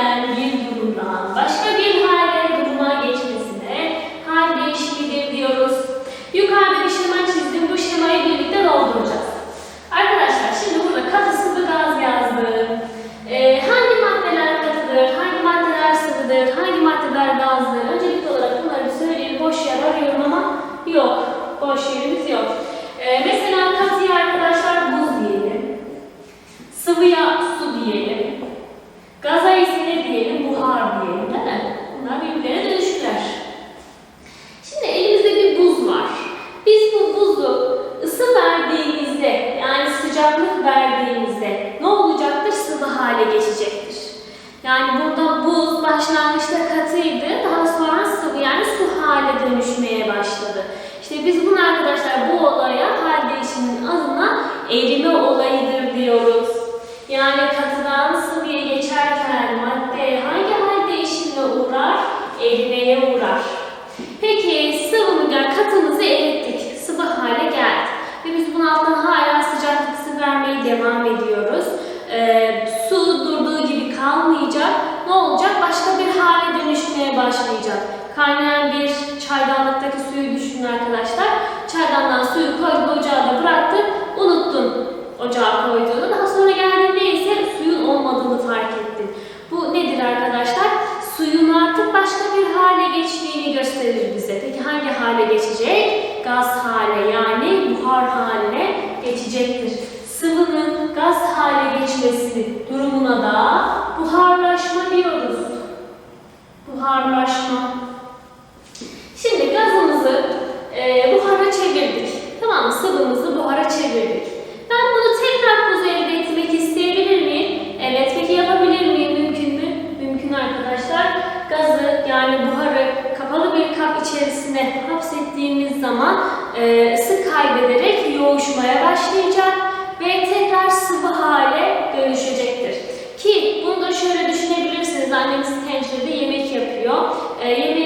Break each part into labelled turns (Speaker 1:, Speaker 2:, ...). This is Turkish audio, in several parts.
Speaker 1: gelen bir durumdan başka Biz bunu arkadaşlar bu olaya hal değişiminin adına erime olayıdır diyoruz. Yani katıdan sıvıya geçerken madde hangi hal değişimine uğrar? Erimeye uğrar. Peki sıvımızdan katımızı erittik. Sıvı hale geldi. Ve biz bunun altına hala sıcaklık ısı vermeye devam ediyoruz. Ee, su durduğu gibi kalmayacak. Ne olacak? Başka bir hale dönüşmeye başlayacak. Kaynayan bir çaydanlıktaki suyu düşünün arkadaşlar. ocağa koyduğunu. Daha sonra geldiğinde ise suyun olmadığını fark ettin. Bu nedir arkadaşlar? Suyun artık başka bir hale geçtiğini gösterir bize. Peki hangi hale geçecek? Gaz hale yani buhar haline geçecektir. Sıvının gaz hale geçmesini durumuna da buharlaşma diyoruz. Buharlaşma. annemiz tencerede yemek yapıyor. E, yemek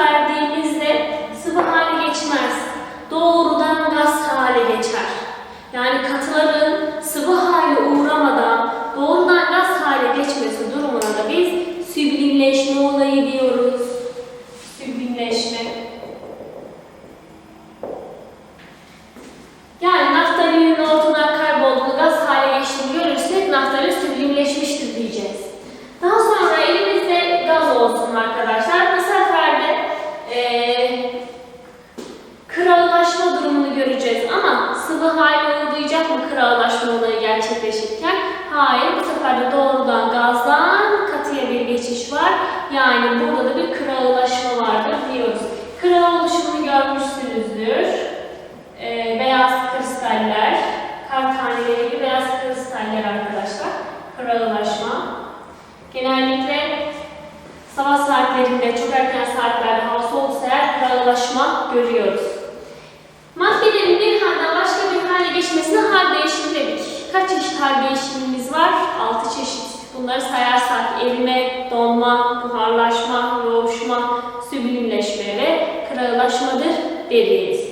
Speaker 1: verdiğimizde sıvı hale geçmez. Doğrudan gaz hale geçer. Yani katıların sıvı hale uğramadan doğrudan gaz hale geçmesi durumuna da biz süblimleşme olayı diyoruz. Süblimleşme. bölümüne çok erken saatlerde household ser krallaşma görüyoruz. Maddelerin bir halden başka bir hale geçmesine hal değişimi dedik. Kaç çeşit hal değişimimiz var? 6 çeşit. Bunları sayarsak erime, donma, buharlaşma, yoğuşma, süblimleşme ve krallaşmadır deriz.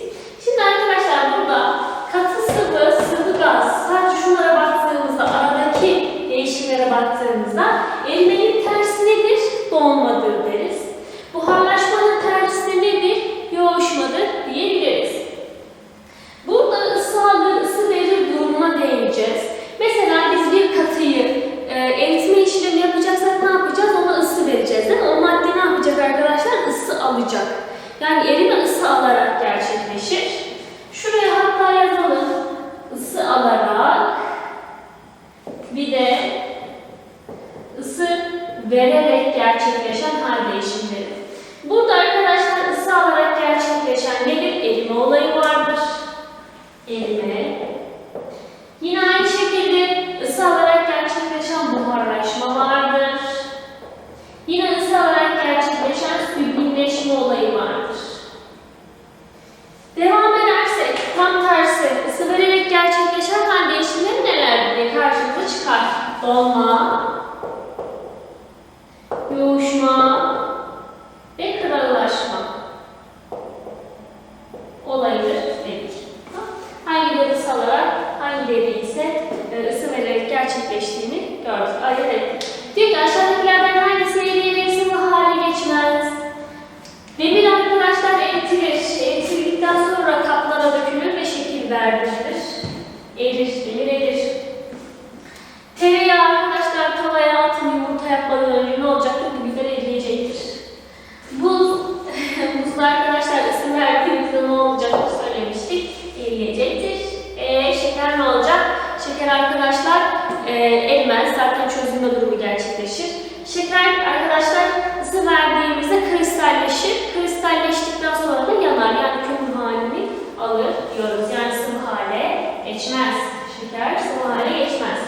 Speaker 1: Şeker arkadaşlar ısı verdiğimizde kristalleşir. Kristalleştikten sonra da yanar. Yani kömür halini alır diyoruz. Yani sıvı hale geçmez. Şeker sıvı hale geçmez.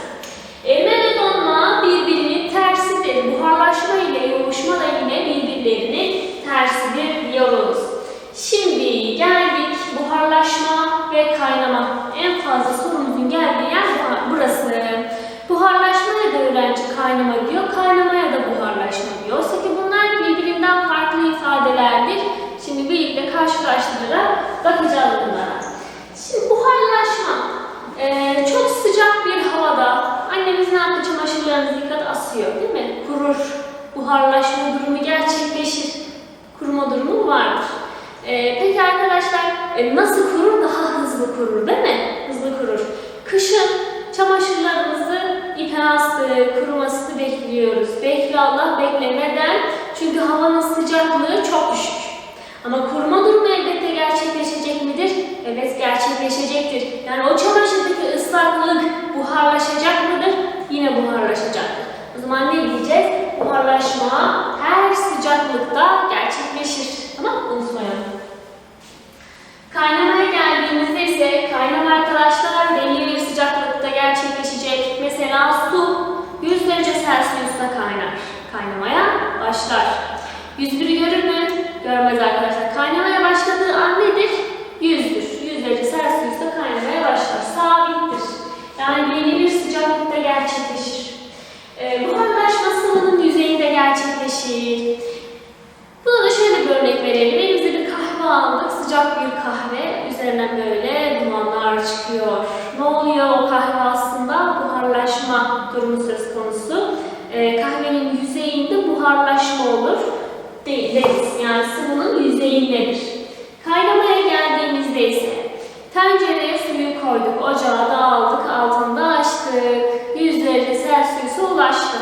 Speaker 1: Erime ve donma birbirinin tersidir. Buharlaşma ile yoğuşma da yine birbirlerinin tersidir diyoruz. Şimdi geldik buharlaşma ve kaynama. En fazla sorumuzun geldiği yer bu- burası. Buharlaşma ya da öğrenci kaynama diyor, kaynamaya da buharlaşma diyor. Oysa ki bunlar birbirinden farklı ifadelerdir. Şimdi birlikte karşılaştırarak bakacağız bunlara. Şimdi buharlaşma. Ee, çok sıcak bir havada annemiz ne yaptı? Çamaşırlarınızı yıkadı, asıyor değil mi? Kurur. Buharlaşma durumu gerçekleşir. Kuruma durumu vardır. Ee, peki arkadaşlar e, nasıl kurur? Daha hızlı kurur değil mi? Hızlı kurur. Kışın çamaşırlarımızı ipe astık, kurumasını bekliyoruz. Bekle Allah bekle. Neden? Çünkü havanın sıcaklığı çok düşük. Ama kurma durumu elbette gerçekleşecek midir? Evet gerçekleşecektir. Yani o çamaşırdaki ıslaklık buharlaşacak mıdır? Yine buharlaşacaktır. O zaman ne diyeceğiz? Buharlaşma her sıcaklıkta gerçekleşir. Tamam mı? Unutmayalım. Kaynamaya geldiğimizde ise kaynama arkadaşlar belli bir sıcaklıkta gerçekleşecek. Mesela su 100 derece Celsius'ta kaynar. Kaynamaya başlar. 101'i görür mü? Görmez arkadaşlar. Kaynamaya başladığı an nedir? 100'dür. 100 derece Celsius'ta kaynamaya başlar. Sabittir. Yani belli bir sıcaklıkta gerçekleşir. Ee, buharlaşma sıvının yüzeyinde gerçekleşir. Buna da şöyle bir örnek verelim. Elimizde bir kahve aldık. Sıcak bir kahve. Üzerinden böyle dumanlar çıkıyor. Ne oluyor o kahve aslında? Buharlaşma durumu söz konusu. Ee, kahvenin yüzeyinde buharlaşma olur. Deriz. Yani sıvının yüzeyindedir. Kaynamaya geldiğimizde ise tencereye suyu koyduk. Ocağa da aldık. Altında açtık. 100 derece Celsius'a ulaştı.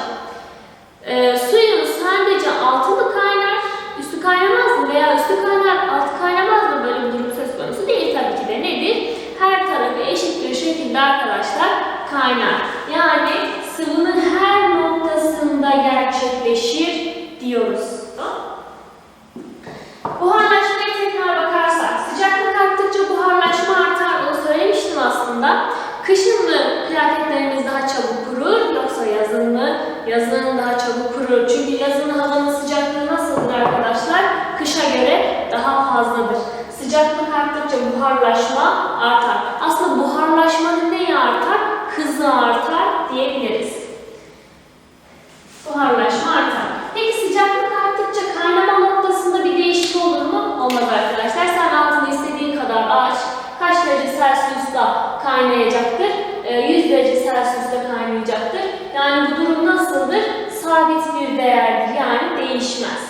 Speaker 1: Ee, suyun sadece altı mı kaynar, üstü kaynamaz mı veya üstü kaynar, altı kaynamaz mı böyle bir durum söz konusu değil tabii ki de nedir? Her tarafı eşit bir şekilde arkadaşlar kaynar. Yani sıvının her noktasında gerçekleşir diyoruz. Buharlaşmaya tekrar bakarsak, sıcaklık arttıkça buharlaşma artar. Onu söylemiştim aslında. Kışın mı kıyafetlerimiz daha çabuk kurur yoksa yazın mı? Yazın daha çabuk kurur. Çünkü yazın havanın sıcaklığı nasıldır arkadaşlar? Kışa göre daha fazladır. Sıcaklık arttıkça buharlaşma artar. Aslında buharlaşmanın neyi artar? Hızı artar diyebiliriz. Buharlaşma artar. Peki sıcaklık arttıkça kaynama noktasında bir değişim olur mu? Olmaz arkadaşlar. Sen altını istediğin kadar aç. Kaç derece Celsius'ta kaynayacaktır? Ee, 100 derece Celsius'ta kaynayacaktır. Yani bu durum nasıldır? sabit bir değerdir yani değişmez.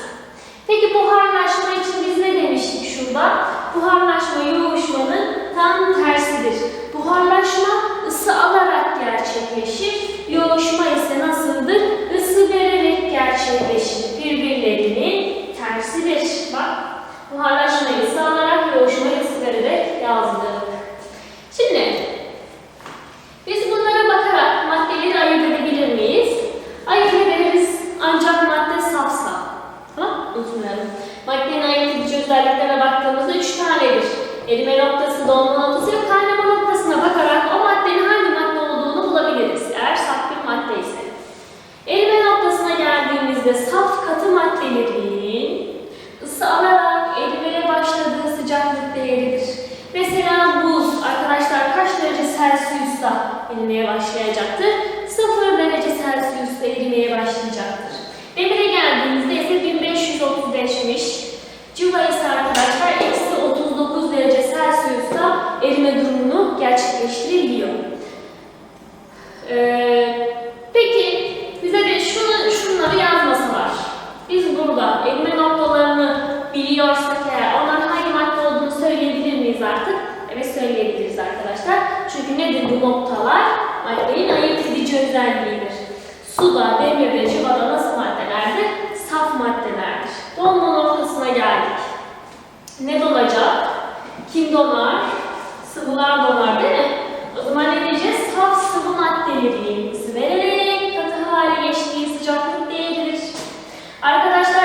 Speaker 1: Peki buharlaşma için biz ne demiştik şurada? Buharlaşma yoğuşmanın tam tersidir. Buharlaşma ısı alarak gerçekleşir. Yoğuşma ise nasıldır? Isı vererek gerçekleşir. Birbirlerinin tersidir. Bak buharlaşmayı ısı alarak yoğuşmayı ısı vererek yazdık. Şimdi biz bunlara bakarak maddeleri ayırt edebilir miyiz? Ayırt ederiz ancak madde safsa. Tamam unutmayalım. Maddenin ayırt edici özelliklerine baktığımızda üç tanedir. Erime noktası, donma noktası ve kaynama noktasına bakarak o maddenin hangi madde olduğunu bulabiliriz. Eğer saf bir madde ise. Erime noktasına geldiğimizde saf katı maddelerin ısı alarak erimeye başladığı sıcaklık değeridir. Mesela buz arkadaşlar kaç derece Erimeye başlayacaktır? 0 derece Celsius'ta erimeye başlayacaktır. Demire geldiğimizde ise 1535'miş. Cıva ise arkadaşlar eksi 39 derece Celsius'ta erime durumunu gerçekleştirebiliyor. Ee, peki bize de şunu, şunları yazmasalar. Biz burada erime noktalarını biliyorsak eğer onların hangi madde olduğunu söyleyebilir miyiz artık? Evet söyleyebiliriz arkadaşlar. Çünkü nedir bu noktalar? Maddenin ayırt edici özelliğidir. Suda, demirde, cıvada nasıl maddelerdir? Saf maddelerdir. Donma noktasına geldik. Ne donacak? Kim donar? Sıvılar donar değil mi? O zaman ne diyeceğiz? Saf sıvı maddelerin ısı vererek katı hale geçtiği sıcaklık değeridir. Arkadaşlar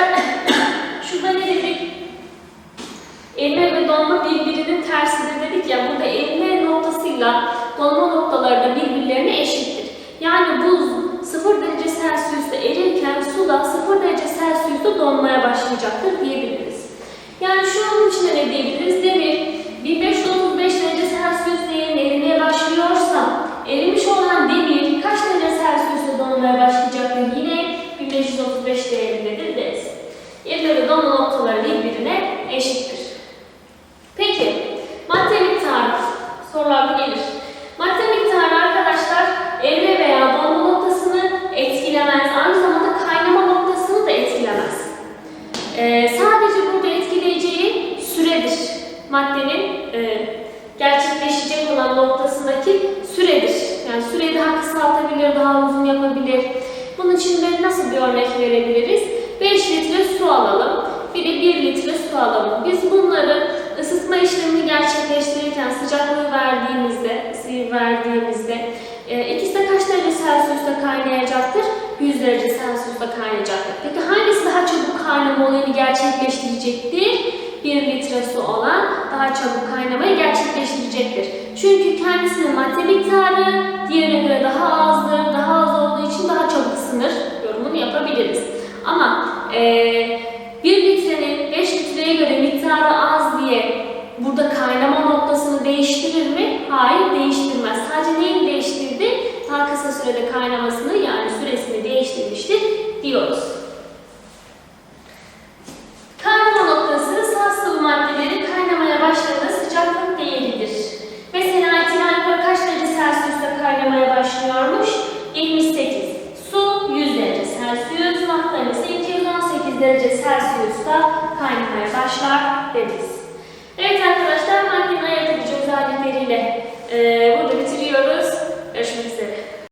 Speaker 1: şurada ne dedik? Erime ve donma birbirinin tersidir dedik ya. Burada erime noktasıyla donma noktaları da birbirlerine eşittir. Yani buz 0 derece Celsius'ta erirken su da 0 derece Celsius'ta donmaya başlayacaktır diyebiliriz. Yani şunun için de ne diyebiliriz? Demir 1535 derece Celsius değerinde erimeye başlıyorsa erimiş olan demir kaç derece Celsius'ta donmaya başlayacaktır? Yine 1535 değerindedir deriz. Erime ve donma noktaları birbirine eşittir. Peki, madde miktarı sorularda gelir. Madde miktarı arkadaşlar erime veya donma noktasını etkilemez. Aynı zamanda kaynama noktasını da etkilemez. Ee, sadece burada etkileyeceği süredir. Maddenin e, gerçekleşecek olan noktasındaki süredir. Yani süreyi daha kısaltabilir, daha uzun yapabilir. Bunun için de nasıl bir örnek verebiliriz? 5 litre su alalım. Bir de 1 litre su alalım. Biz bunları ısıtma işlemini gerçekleştirirken sıcaklığı verdiğimizde, ısıyı verdiğimizde e, ikisi de kaç derece Celsius'ta kaynayacaktır? 100 derece Celsius'ta kaynayacaktır. Peki hangisi daha çabuk kaynama olayını gerçekleştirecektir? 1 litre su olan daha çabuk kaynamayı gerçekleştirecektir. Çünkü kendisinin madde miktarı diğerine göre daha azdır, daha az olduğu için daha çabuk ısınır yorumunu yapabiliriz. Ama eee 1 litrenin 5 litreye göre miktarı az diye burada kaynama noktasını değiştirir mi? Hayır değiştirmez. Sadece neyi değiştirdi? Daha kısa sürede kaynamasını yani süresini değiştirmiştir diyoruz.